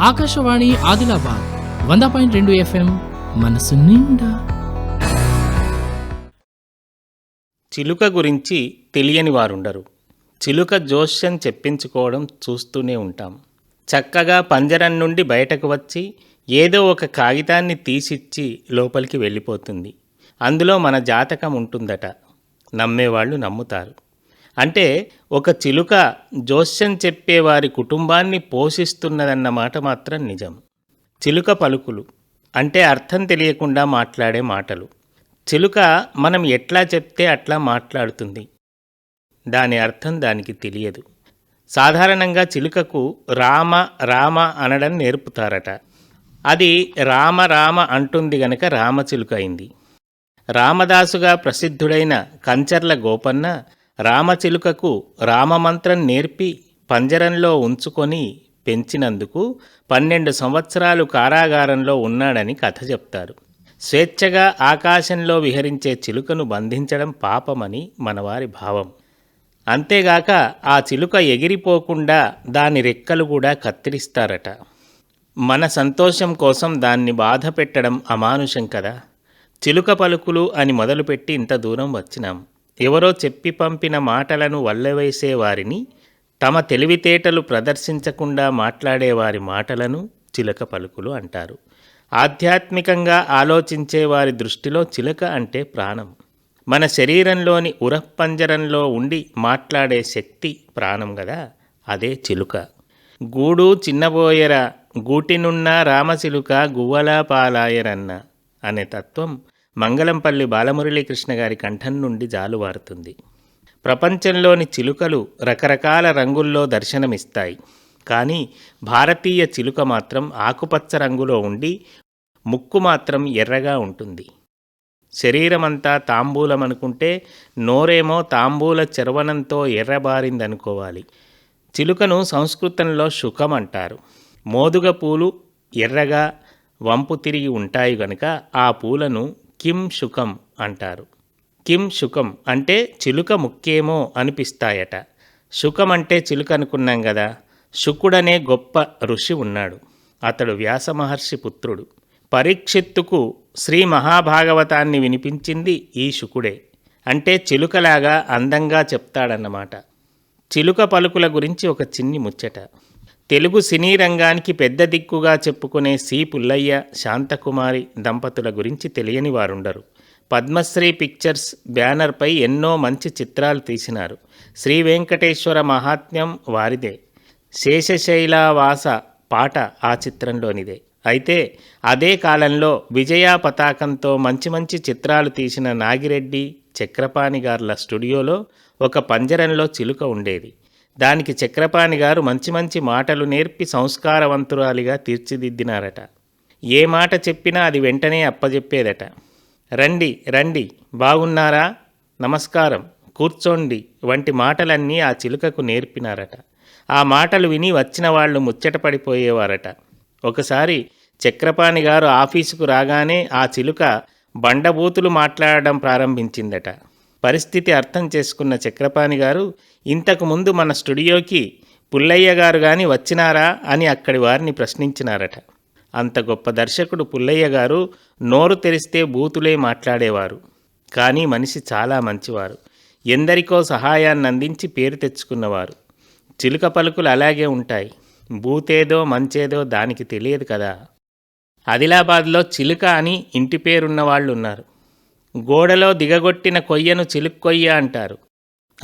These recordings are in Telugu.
ఆకాశవాణి ఆదిలాబాద్ వంద పాయింట్ రెండు ఎఫ్ఎం మనసు నిండా. చిలుక గురించి తెలియని వారుండరు. చిలుక జోష్యం చెప్పించుకోవడం చూస్తూనే ఉంటాం. చక్కగా పంజరం నుండి బయటకు వచ్చి ఏదో ఒక కాగితాన్ని తీసిచ్చి లోపలికి వెళ్ళిపోతుంది. అందులో మన జాతకం ఉంటుందట. నమ్మేవాళ్ళు నమ్ముతారు. అంటే ఒక చిలుక జోస్యం చెప్పేవారి కుటుంబాన్ని కుటుంబాన్ని పోషిస్తున్నదన్నమాట మాత్రం నిజం. చిలుక పలుకులు అంటే అర్థం తెలియకుండా మాట్లాడే మాటలు. చిలుక మనం ఎట్లా చెప్తే అట్లా మాట్లాడుతుంది. దాని అర్థం దానికి తెలియదు. సాధారణంగా చిలుకకు రామ రామ అనడం నేర్పుతారట. అది రామ రామ అంటుంది గనక రామచిలుక అయింది. రామదాసుగా ప్రసిద్ధుడైన కంచర్ల గోపన్న రామచిలుకకు రామమంత్రం నేర్పి పంజరంలో ఉంచుకొని పెంచినందుకు పన్నెండు సంవత్సరాలు కారాగారంలో ఉన్నాడని కథ చెప్తారు. స్వేచ్ఛగా ఆకాశంలో విహరించే చిలుకను బంధించడం పాపమని మనవారి భావం. అంతేగాక ఆ చిలుక ఎగిరిపోకుండా దాని రెక్కలు కూడా కత్తిరిస్తారట. మన సంతోషం కోసం దాన్ని బాధ పెట్టడం అమానుషం కదా. చిలుక పలుకులు అని మొదలుపెట్టి ఇంత దూరం వచ్చినాం. ఎవరో చెప్పి పంపిన మాటలను వల్లవేసేవారిని తమ తెలివితేటలు ప్రదర్శించకుండా మాట్లాడేవారి మాటలను చిలక పలుకులు అంటారు. ఆధ్యాత్మికంగా ఆలోచించే వారి దృష్టిలో చిలక అంటే ప్రాణం. మన శరీరంలోని ఉరపంజరంలో ఉండి మాట్లాడే శక్తి ప్రాణం కదా అదే చిలుక. గూడు చిన్నబోయెర గూటినున్న రామచిలుక గువ్వలా పాలాయరన్న అనే తత్వం మంగళంపల్లి బాలమురళీకృష్ణ గారి కంఠం నుండి జాలువారుతుంది ప్రపంచంలోని చిలుకలు రకరకాల రంగుల్లో దర్శనమిస్తాయి. కానీ భారతీయ చిలుక మాత్రం ఆకుపచ్చ రంగులో ఉండి ముక్కు మాత్రం ఎర్రగా ఉంటుంది. శరీరమంతా తాంబూలం అనుకుంటే నోరేమో తాంబూల చర్వణంతో ఎర్రబారిందనుకోవాలి. చిలుకను సంస్కృతంలో శుకం అంటారు. మోదుగ పూలు ఎర్రగా వంపు తిరిగి ఉంటాయి గనుక ఆ పూలను కిం శుకం అంటారు. కిం శుకం అంటే చిలుక ముక్కేమో అనిపిస్తాయట. శుకం అంటే చిలుక అనుకున్నాం కదా. శుకుడనే గొప్ప ఋషి ఉన్నాడు. అతడు వ్యాస మహర్షి పుత్రుడు. పరీక్షిత్తుకు శ్రీ మహాభాగవతాన్ని వినిపించింది ఈ శుకుడే. అంటే చిలుకలాగా అందంగా చెప్తాడన్నమాట. చిలుక పలుకుల గురించి ఒక చిన్ని ముచ్చట. తెలుగు సినీ రంగానికి పెద్ద దిక్కుగా చెప్పుకునే సి. పుల్లయ్య శాంతకుమారి దంపతుల గురించి తెలియని వారుండరు. పద్మశ్రీ పిక్చర్స్ బ్యానర్పై ఎన్నో మంచి చిత్రాలు తీసినారు. శ్రీ వెంకటేశ్వర మహాత్మ్యం వారిదే. శేషశైలావాస పాట ఆ చిత్రంలోనిదే. అయితే అదే కాలంలో విజయ పతాకంతో మంచి మంచి చిత్రాలు తీసిన నాగిరెడ్డి చక్రపాణి గార్ల స్టూడియోలో ఒక పంజరంలో చిలుక ఉండేది. దానికి చక్రపాణి గారు మంచి మంచి మాటలు నేర్పి సంస్కారవంతురాలిగా తీర్చిదిద్దినారట. ఏ మాట చెప్పినా అది వెంటనే అప్పజెప్పేదట. రండి రండి బాగున్నారా? నమస్కారం కూర్చోండి వంటి మాటలన్నీ ఆ చిలుకకు నేర్పినారట. ఆ మాటలు విని వచ్చిన వాళ్ళు ముచ్చటపడిపోయేవారట ఒకసారి చక్రపాణి గారు ఆఫీసుకు రాగానే ఆ చిలుక బండబూతులు మాట్లాడడం ప్రారంభించిందట. పరిస్థితి అర్థం చేసుకున్న చక్రపాణి గారు ఇంతకుముందు మన స్టూడియోకి పుల్లయ్య గారు గాని వచ్చినారా? అని అక్కడి వారిని ప్రశ్నించినారట. అంత గొప్ప దర్శకుడు పుల్లయ్య గారు నోరు తెరిస్తే బూతులే మాట్లాడేవారు. కానీ మనిషి చాలా మంచివారు. ఎందరికో సహాయాన్ని అందించి పేరు తెచ్చుకున్నవారు. చిలుక పలుకులు అలాగే ఉంటాయి. బూతేదో మంచేదో దానికి తెలియదు కదా. ఆదిలాబాద్లో చిలుక అని ఇంటి పేరున్న వాళ్ళు ఉన్నారు గోడలో దిగగొట్టిన కొయ్యను చిలుక్కొయ్య అంటారు.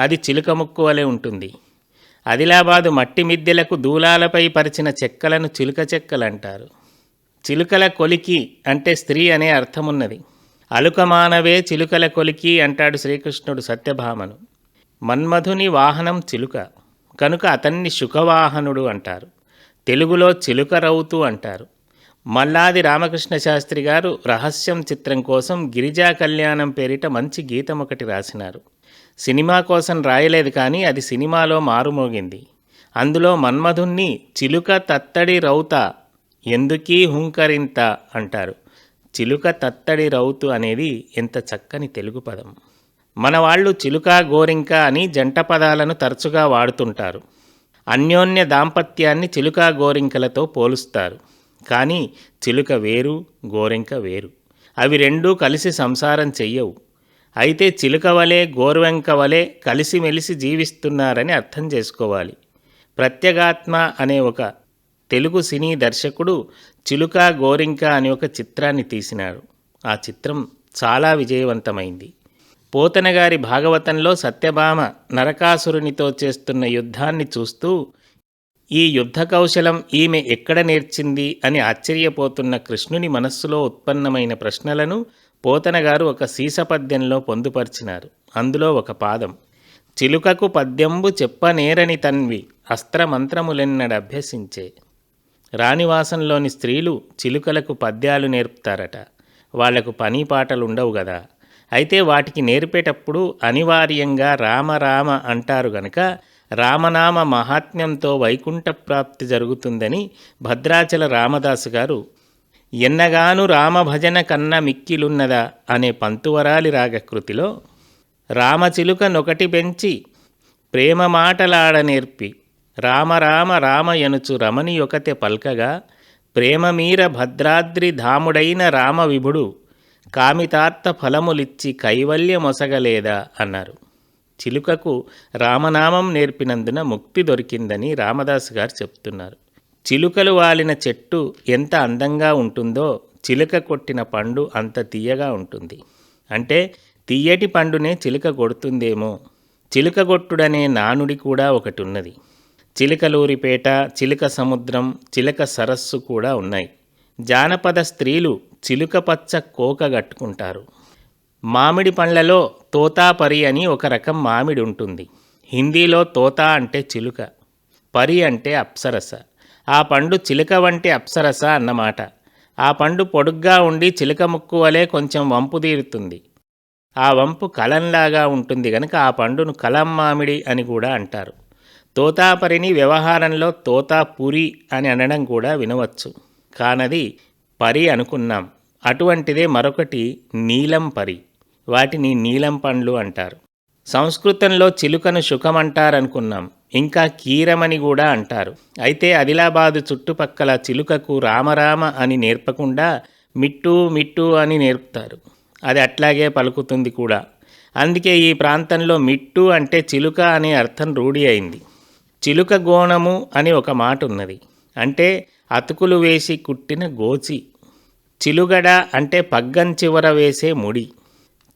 అది చిలుక ముక్కు వలె ఉంటుంది. ఆదిలాబాదు మట్టి మిద్దెలకు దూలాలపై పరిచిన చెక్కలను చిలుక చెక్కలంటారు. చిలుకల కొలికి అంటే స్త్రీ అనే అర్థమున్నది. అలుకమానవే చిలుకల కొలికి అంటాడు శ్రీకృష్ణుడు సత్యభామను. మన్మధుని వాహనం చిలుక కనుక అతన్ని శుకవాహనుడు అంటారు. తెలుగులో చిలుక రౌతు అంటారు. మల్లాది రామకృష్ణ శాస్త్రి గారు రహస్యం చిత్రం కోసం గిరిజా కళ్యాణం పేరిట మంచి గీతం ఒకటి రాసినారు. సినిమా కోసం రాయలేదు కానీ అది సినిమాలో మారుమోగింది. అందులో మన్మధుణ్ణి చిలుక తత్తడి రౌత ఎందుకీ హుంకరింత అంటారు. చిలుక తత్తడి రౌతు అనేది ఎంత చక్కని తెలుగు పదం. మన వాళ్ళు చిలుక గోరింక అని జంట పదాలను తరచుగా వాడుతుంటారు. అన్యోన్య దాంపత్యాన్ని చిలుక గోరింకలతో పోలుస్తారు. కానీ చిలుక వేరు గోరెంక వేరు. అవి రెండూ కలిసి సంసారం చెయ్యవు. అయితే చిలుక వలె గోరువెంక వలె కలిసిమెలిసి జీవిస్తున్నారని అర్థం చేసుకోవాలి. ప్రత్యేగాత్మ అనే ఒక తెలుగు సినీ దర్శకుడు చిలుక గోరింక అనే ఒక చిత్రాన్ని తీసినాడు ఆ చిత్రం చాలా విజయవంతమైంది. పోతనగారి భాగవతంలో సత్యభామ నరకాసురునితో చేస్తున్న యుద్ధాన్ని చూస్తూ ఈ యుద్ధ కౌశలం ఈమె ఎక్కడ నేర్చింది అని ఆశ్చర్యపోతున్న కృష్ణుని మనస్సులో ఉత్పన్నమైన ప్రశ్నలను పోతనగారు ఒక సీసపద్యంలో పొందుపర్చినారు. అందులో ఒక పాదం చిలుకకు పద్యంబు చెప్పనేరని తన్వి అస్త్రమంత్రములెన్నడభ్యసించే రాణివాసంలోని స్త్రీలు చిలుకలకు పద్యాలు నేర్పుతారట. వాళ్ళకు పని పాటలు ఉండవు కదా అయితే వాటికి నేర్పేటప్పుడు అనివార్యంగా రామ రామ అంటారు గనక రామనామ మహాత్మ్యంతో వైకుంఠ ప్రాప్తి జరుగుతుందని భద్రాచల రామదాసు గారు ఎన్నగాను రామభజన కన్న మిక్కిలున్నదా అనే పంతువరాలి రాగకృతిలో రామచిలుక నొకటి పెంచి ప్రేమ మాటలాడ నేర్పి రామరామ రామయనుచు రమణి యొకతే పల్కగా ప్రేమమీర భద్రాద్రి ధాముడైన రామ విభుడు కామితార్థ ఫలములిచ్చి కైవల్యమొసగలేదా అన్నారు. చిలుకకు రామనామం నేర్పినందున ముక్తి దొరికిందని రామదాసు గారు చెప్తున్నారు. చిలుకలు వాలిన చెట్టు ఎంత అందంగా ఉంటుందో చిలుక కొట్టిన పండు అంత తీయగా ఉంటుంది. అంటే తీయటి పండునే చిలుక కొడుతుందేమో. చిలుక కొట్టుడనే నానుడి కూడా ఒకటి ఉన్నది చిలుకలూరిపేట చిలుక సముద్రం చిలుక సరస్సు కూడా ఉన్నాయి. జానపద స్త్రీలు చిలుక పచ్చ కోక కట్టుకుంటారు. మామిడి పండ్లలో తోతాపరి అని ఒక రకం మామిడి ఉంటుంది హిందీలో తోతా అంటే చిలుక పరి అంటే అప్సరస. ఆ పండు చిలుక వంటి అప్సరస అన్నమాట. ఆ పండు పొడుగ్గా ఉండి చిలుక ముక్కు వలె కొంచెం వంపు తీరుతుంది. ఆ వంపు కలంలాగా ఉంటుంది గనక ఆ పండును కలం మామిడి అని కూడా అంటారు. తోతాపరిని వ్యవహారంలో తోతాపురి అని అనడం కూడా వినవచ్చు. కానది పరి అనుకున్నాం. అటువంటిదే మరొకటి నీలం పరి. వాటిని నీలం పండ్లు అంటారు. సంస్కృతంలో చిలుకను శుకమంటారనుకున్నాం. ఇంకా కీరమని కూడా అంటారు. అయితే ఆదిలాబాదు చుట్టుపక్కల చిలుకకు రామరామ అని నేర్పకుండా మిట్టు మిట్టు అని నేర్పుతారు. అది అట్లాగే పలుకుతుంది కూడా. అందుకే ఈ ప్రాంతంలో మిట్టు అంటే చిలుక అనే అర్థం రూఢి అయింది. చిలుక గోణము అని ఒక మాట ఉన్నది అంటే అతుకులు వేసి కుట్టిన గోచి. చిలుగడ అంటే పగ్గం చివర వేసే ముడి.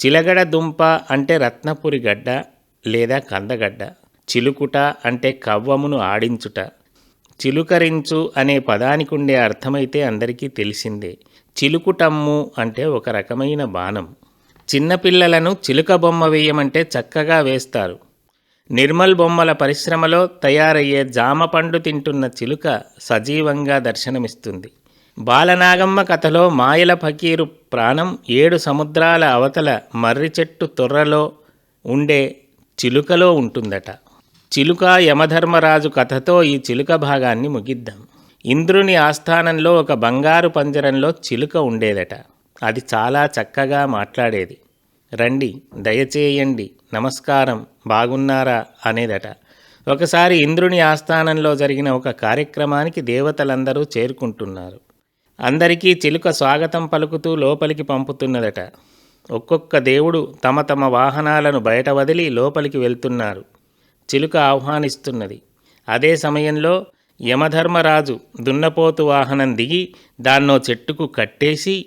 చిలగడ దుంప అంటే రత్నపురి గడ్డ లేదా కందగడ్డ. చిలుకుట అంటే కవ్వమును ఆడించుట. చిలుకరించు అనే పదానికి ఉండే అర్థమైతే అందరికీ తెలిసిందే. చిలుకుటమ్ము అంటే ఒక రకమైన బాణం. చిన్నపిల్లలను చిలుక బొమ్మ వేయమంటే చక్కగా వేస్తారు. నిర్మల్ బొమ్మల పరిశ్రమలో తయారయ్యే జామ పండు తింటున్న చిలుక సజీవంగా దర్శనమిస్తుంది. బాలనాగమ్మ కథలో మాయల ఫకీరు ప్రాణం ఏడు సముద్రాల అవతల మర్రి చెట్టు తొర్రలో ఉండే చిలుకలో ఉంటుందట. చిలుక యమధర్మరాజు కథతో ఈ చిలుక భాగాన్ని ముగిద్దాం. ఇంద్రుని ఆస్థానంలో ఒక బంగారు పంజరంలో చిలుక ఉండేదట. అది చాలా చక్కగా మాట్లాడేది. రండి దయచేయండి నమస్కారం బాగున్నారా అనేదట. ఒకసారి ఇంద్రుని ఆస్థానంలో జరిగిన ఒక కార్యక్రమానికి దేవతలందరూ చేరుకుంటున్నారు. అందరికీ చిలుక స్వాగతం పలుకుతూ లోపలికి పంపుతున్నదట. ఒక్కొక్క దేవుడు తమ తమ వాహనాలను బయట వదిలి లోపలికి వెళ్తున్నారు. చిలుక ఆహ్వానిస్తున్నది. అదే సమయంలో యమధర్మరాజు దున్నపోతు వాహనం దిగి దాన్నో చెట్టుకు కట్టేసి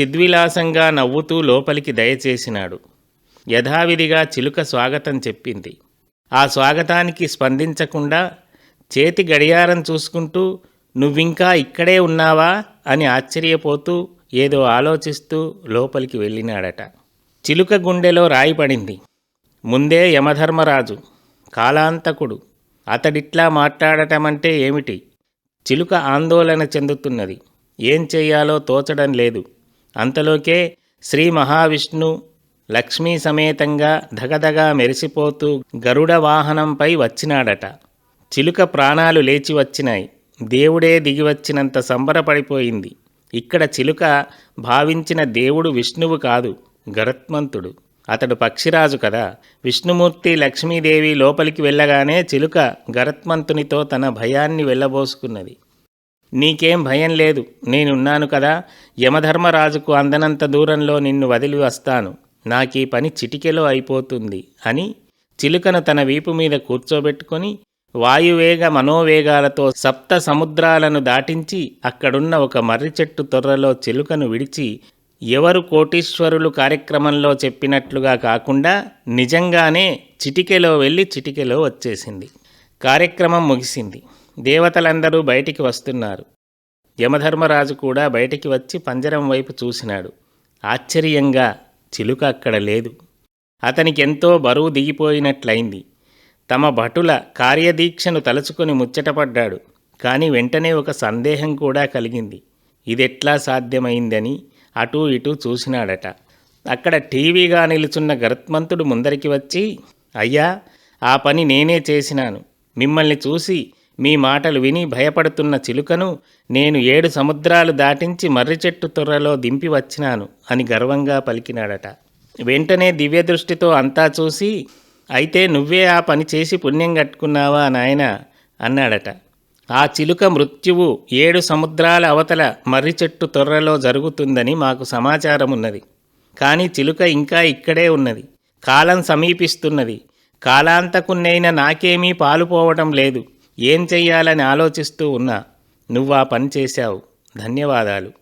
చిద్విలాసంగా నవ్వుతూ లోపలికి దయచేసినాడు. యథావిధిగా చిలుక స్వాగతం చెప్పింది. ఆ స్వాగతానికి స్పందించకుండా చేతి గడియారం చూసుకుంటూ నువ్వింకా ఇక్కడే ఉన్నావా? అని ఆశ్చర్యపోతూ ఏదో ఆలోచిస్తూ లోపలికి వెళ్ళినాడట. చిలుక గుండెలో రాయి పడింది. ముందే యమధర్మరాజు కాలాంతకుడు అతడిట్లా మాట్లాడటమంటే ఏమిటి? చిలుక ఆందోళన చెందుతున్నది. ఏం చెయ్యాలో తోచడం లేదు. అంతలోకే శ్రీ మహావిష్ణు లక్ష్మీ సమేతంగా ధగధగా మెరిసిపోతూ గరుడ వాహనంపై వచ్చినాడట. చిలుక ప్రాణాలు లేచి వచ్చినాయి. దేవుడే దిగివచ్చినంత సంబరపడిపోయింది. ఇక్కడ చిలుక భావించిన దేవుడు విష్ణువు కాదు గరత్మంతుడు. అతడు పక్షిరాజు కదా. విష్ణుమూర్తి లక్ష్మీదేవి లోపలికి వెళ్ళగానే చిలుక గరత్మంతునితో తన భయాన్ని వెళ్ళబోసుకున్నది. నీకేం భయం లేదు నేనున్నాను కదా. యమధర్మరాజుకు అందనంత దూరంలో నిన్ను వదిలి వస్తాను. నాకీ పని చిటికెలో అయిపోతుంది అని చిలుకను తన వీపు మీద కూర్చోబెట్టుకొని వాయువేగ మనోవేగాలతో సప్త సముద్రాలను దాటించి అక్కడున్న ఒక మర్రి చెట్టు తొర్రలో చిలుకను విడిచి ఎవరు కోటీశ్వరులు కార్యక్రమంలో చెప్పినట్లుగా కాకుండా నిజంగానే చిటికెలో వెళ్ళి చిటికెలో వచ్చేసింది. కార్యక్రమం ముగిసింది. దేవతలందరూ బయటికి వస్తున్నారు. యమధర్మరాజు కూడా బయటికి వచ్చి పంజరం వైపు చూసినాడు. ఆశ్చర్యంగా చిలుక అక్కడ లేదు. అతనికి ఎంతో బరువు దిగిపోయినట్లయింది. తమ భటుల కార్యదీక్షను తలుచుకొని ముచ్చటపడ్డాడు. కానీ వెంటనే ఒక సందేహం కూడా కలిగింది. ఇదెట్లా సాధ్యమైందని అటూ ఇటూ చూసినాడట. అక్కడ టీవీగా నిలుచున్న గరుత్మంతుడు ముందరికి వచ్చి అయ్యా ఆ పని నేనే చేసినాను. మిమ్మల్ని చూసి మీ మాటలు విని భయపడుతున్న చిలుకను నేను ఏడు సముద్రాలు దాటించి మర్రి చెట్టు తొర్రలో దింపి వచ్చినాను అని గర్వంగా పలికినాడట. వెంటనే దివ్యదృష్టితో అంతా చూసి అయితే నువ్వే ఆ పని చేసి పుణ్యం కట్టుకున్నావా నాయన? అన్నాడట. ఆ చిలుక మృత్యువు ఏడు సముద్రాల అవతల మర్రి చెట్టు తొర్రలో జరుగుతుందని మాకు సమాచారం ఉన్నది కానీ చిలుక ఇంకా ఇక్కడే ఉన్నది. కాలం సమీపిస్తున్నది. కాలాంతకున్నైన నాకేమీ పాలుపోవటం లేదు. ఏం చెయ్యాలని ఆలోచిస్తూ ఉన్నా. నువ్వా పని చేశావు. ధన్యవాదాలు.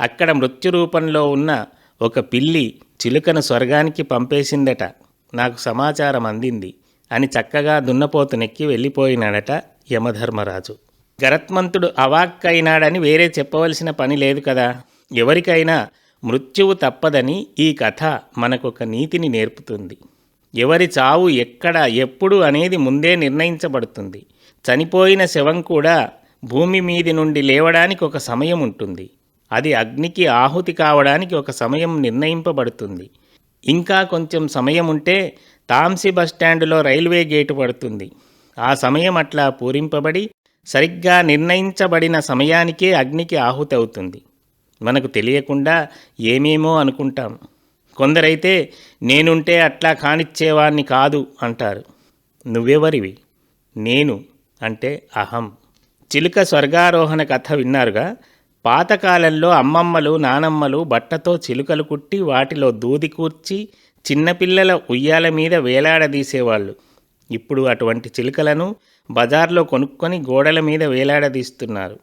అక్కడ మృత్యు రూపంలో ఉన్న ఒక పిల్లి చిలుకను స్వర్గానికి పంపేసిందట. నాకు సమాచారం అందింది అని చక్కగా దున్నపోతునెక్కి వెళ్ళిపోయినాడట యమధర్మరాజు. గరత్మంతుడు అవాక్కైనాడని వేరే చెప్పవలసిన పని లేదు కదా. ఎవరికైనా మృత్యువు తప్పదని ఈ కథ మనకొక నీతిని నేర్పుతుంది. ఎవరి చావు ఎక్కడ ఎప్పుడు అనేది ముందే నిర్ణయించబడుతుంది. చనిపోయిన శవం కూడా భూమి మీది నుండి లేవడానికి ఒక సమయం ఉంటుంది. అది అగ్నికి ఆహుతి కావడానికి ఒక సమయం నిర్ణయింపబడుతుంది. ఇంకా కొంచెం సమయం ఉంటే తాంసి బస్టాండులో రైల్వే గేటు పడుతుంది. ఆ సమయం అట్లా పూరింపబడి సరిగ్గా నిర్ణయించబడిన సమయానికే అగ్నికి ఆహుతవుతుంది. మనకు తెలియకుండా ఏమేమో అనుకుంటాం. కొందరైతే నేనుంటే అట్లా కానిచ్చేవాణ్ణి కాదు అంటారు. నువ్వెవరివి? నేను అంటే అహం. చిలుక స్వర్గారోహణ కథ విన్నారుగా? పాతకాలంలో అమ్మమ్మలు నానమ్మలు బట్టతో చిలుకలు కుట్టి వాటిలో దూది కూర్చి చిన్నపిల్లల ఉయ్యాల మీద వేలాడదీసేవాళ్ళు. ఇప్పుడు అటువంటి చిలుకలను బజార్లో కొనుక్కొని గోడల మీద వేలాడదీస్తున్నారు.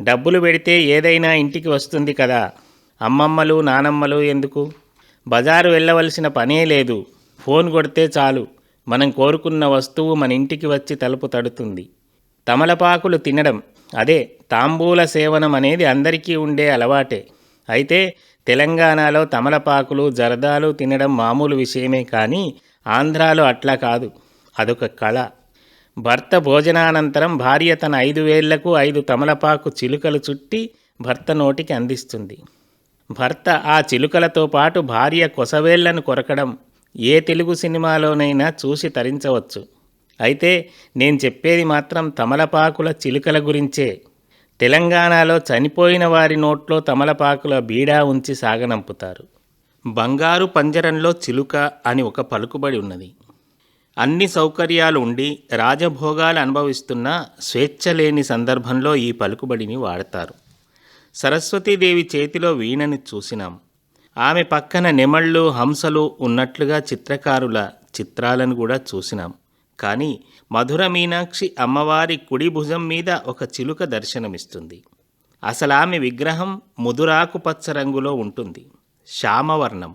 డబ్బులు పెడితే ఏదైనా ఇంటికి వస్తుంది కదా. అమ్మమ్మలు నానమ్మలు ఎందుకు? బజారు వెళ్ళవలసిన పనే లేదు. ఫోన్ కొడితే చాలు. మనం కోరుకున్న వస్తువు మన ఇంటికి వచ్చి తలుపు తడుతుంది. తమలపాకులు తినడం అదే తాంబూల సేవనం అనేది అందరికీ ఉండే అలవాటే. అయితే తెలంగాణలో తమలపాకులు జరదాలు తినడం మామూలు విషయమే కానీ ఆంధ్రాలో అట్లా కాదు. అదొక కళ. భర్త భోజనానంతరం భార్య తన ఐదు వేళ్ళకు ఐదు తమలపాకు చిలుకలు చుట్టి భర్త నోటికి అందిస్తుంది. భర్త ఆ చిలుకలతో పాటు భార్య కొసవేళ్ళను కొరకడం ఏ తెలుగు సినిమాలోనైనా చూసి తరించవచ్చు. అయితే నేను చెప్పేది మాత్రం తమలపాకుల చిలుకల గురించే. తెలంగాణలో చనిపోయిన వారి నోట్లో తమలపాకుల బీడా ఉంచి సాగనంపుతారు. బంగారు పంజరంలో చిలుక అని ఒక పలుకుబడి ఉన్నది. అన్ని సౌకర్యాలు ఉండి రాజభోగాలు అనుభవిస్తున్న స్వేచ్ఛ లేని సందర్భంలో ఈ పలుకుబడిని వాడతారు. సరస్వతీదేవి చేతిలో వీణని చూసినాం. ఆమె పక్కన నెమళ్ళు హంసలు ఉన్నట్లుగా చిత్రకారుల చిత్రాలను కూడా చూసినాం. కానీ మధుర మీనాక్షి అమ్మవారి కుడి భుజం మీద ఒక చిలుక దర్శనమిస్తుంది. అసలు ఆమె విగ్రహం ముదురాకు పచ్చ రంగులో ఉంటుంది. శ్యామవర్ణం.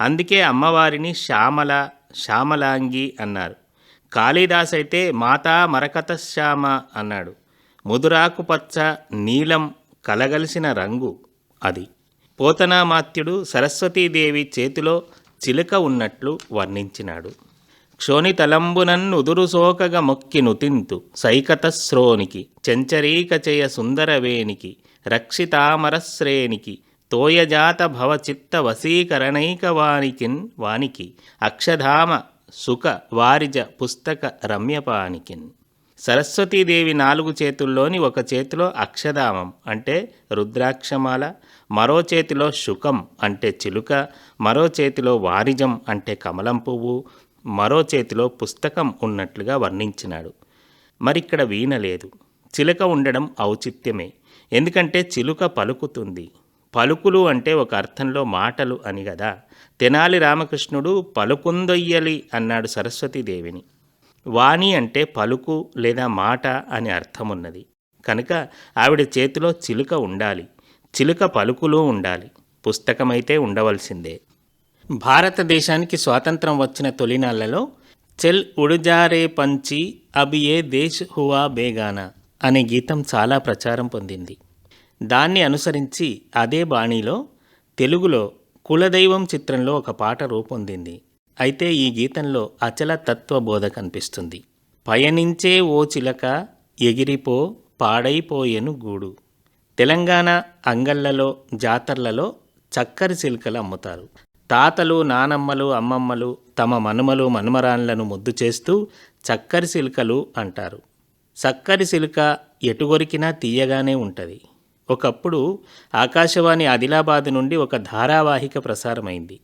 అందుకే అమ్మవారిని శ్యామల శ్యామలాంగి అన్నారు. కాళిదాస్ అయితే మాతా మరకత శ్యామ అన్నాడు. ముదురాకు పచ్చ నీలం కలగలిసిన రంగు అది. పోతనామాత్యుడు సరస్వతీదేవి చేతిలో చిలుక ఉన్నట్లు వర్ణించినాడు. క్షోణితలంబునన్నుదురు సోకగ మొక్కి నుతింతు సైకతశ్రోనికి చెంచరీకచయ సుందరవేనికి రక్షితామరశ్రేణికి తోయజాత భవచిత్త వశీకరణైకవానికిన్ వానికి అక్షధామ సుఖ వారిజ పుస్తక రమ్యపానికిన్. సరస్వతీదేవి నాలుగు చేతుల్లోని ఒక చేతిలో అక్షదామం అంటే రుద్రాక్షమాల మరో చేతిలో శుకం అంటే చిలుక మరో చేతిలో వారిజం అంటే కమలం పువ్వు మరో చేతిలో పుస్తకం ఉన్నట్లుగా వర్ణించినాడు. మరిక్కడ వీణ లేదు. చిలుక ఉండడం ఔచిత్యమే. ఎందుకంటే చిలుక పలుకుతుంది. పలుకులు అంటే ఒక అర్థంలో మాటలు అని గదా. తెనాలి రామకృష్ణుడు పలుకుందొయ్యలి అన్నాడు సరస్వతీదేవిని. వాణి అంటే పలుకు లేదా మాట అని అర్థమున్నది. కనుక ఆవిడ చేతిలో చిలుక ఉండాలి. చిలుక పలుకులు ఉండాలి. పుస్తకమైతే ఉండవలసిందే. భారతదేశానికి స్వాతంత్రం వచ్చిన తొలినాళ్ళలో చెల్ ఉడుజారే పంచి అబియే దేశ్ హువా బేగానా అనే గీతం చాలా ప్రచారం పొందింది. దాన్ని అనుసరించి అదే బాణీలో తెలుగులో కులదైవం చిత్రంలో ఒక పాట రూపొందింది. అయితే ఈ గీతంలో అచల తత్వ బోధ కనిపిస్తుంది. పయనించే ఓ చిలక ఎగిరిపో పాడైపోయెను గూడు. తెలంగాణ అంగళ్ళలో జాతర్లలో చక్కర చిలుకలు అమ్ముతారు. తాతలు నానమ్మలు అమ్మమ్మలు తమ మనుమలు మనుమరాన్లను ముద్దు చేస్తూ చక్కరి సిలుకలు అంటారు. చక్కరి సిలుక ఎటుగొరికినా తీయగానే ఉంటుంది. ఒకప్పుడు ఆకాశవాణి ఆదిలాబాద్ నుండి ఒక ధారావాహిక ప్రసారమైంది.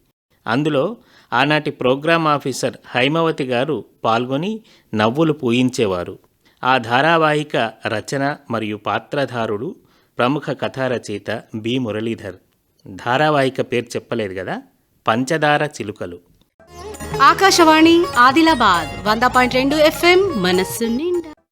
అందులో ఆనాటి ప్రోగ్రామ్ ఆఫీసర్ హైమవతి గారు పాల్గొని నవ్వులు పూయించేవారు. ఆ ధారావాహిక రచన మరియు పాత్రధారుడు ప్రముఖ కథా రచయిత బి మురళీధర్. ధారావాహిక పేరు చెప్పలేదు కదా? పంచదార చిలుకలు. ఆకాశవాణి ఆదిలాబాద్ వంద పాయింట్ రెండు ఎఫ్ఎం మనస్సుని